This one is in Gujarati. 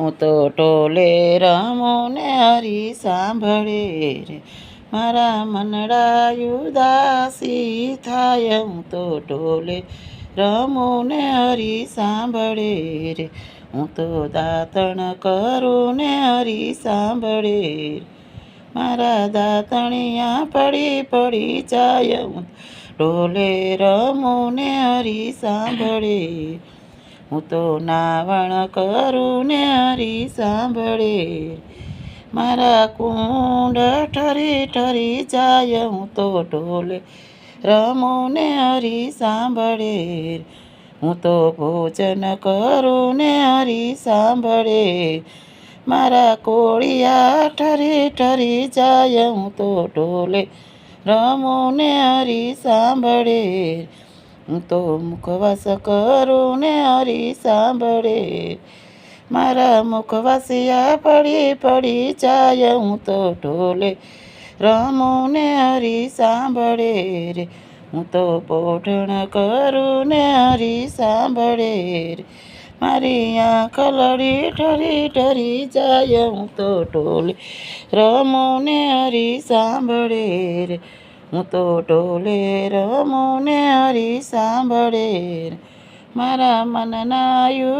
હું તો ટોલે રમું ને હરી સાંભળે રે. મારા મનડાયું દાસી થાય હું તો ટોલે રમું ને હરી સાંભળે રે. હું તો દાંતણ કરું ને હરી સાંભળે રે. મારા દાંતણિયા પડી પડી જાય હું ટોલે રમું હરી સાંભળે હું તો નાવણ કરું ને હરી સાંભળે. મારા કુંડ ઠરી ઠરી જાય, હું તો ઢોલે રમું ને હરી સાંભળે. હું તો ભોજન કરું ને હરી સાંભળે. મારા કોળિયા ઠરી ઠરી જાય, હું તો ઢોલે રમું ને હરી સાંભળે. હું તો મુખવાસ કરું ને હરી સાંભળે. મારા મુખવાસિયા પડી પડી જાય, હું તો ઢોલે રમું ને હરી સાંભળે રે. હું તો પોઢણ કરું ને હરી સાંભળે રે. મારી આંખ લડી ઠરી ઠરી જાય, હું તો ઢોલે રમું ને હરી સાંભળે રે. હું તો ઢોલે રમું ને હરી સાંભળે મારા મનના યુ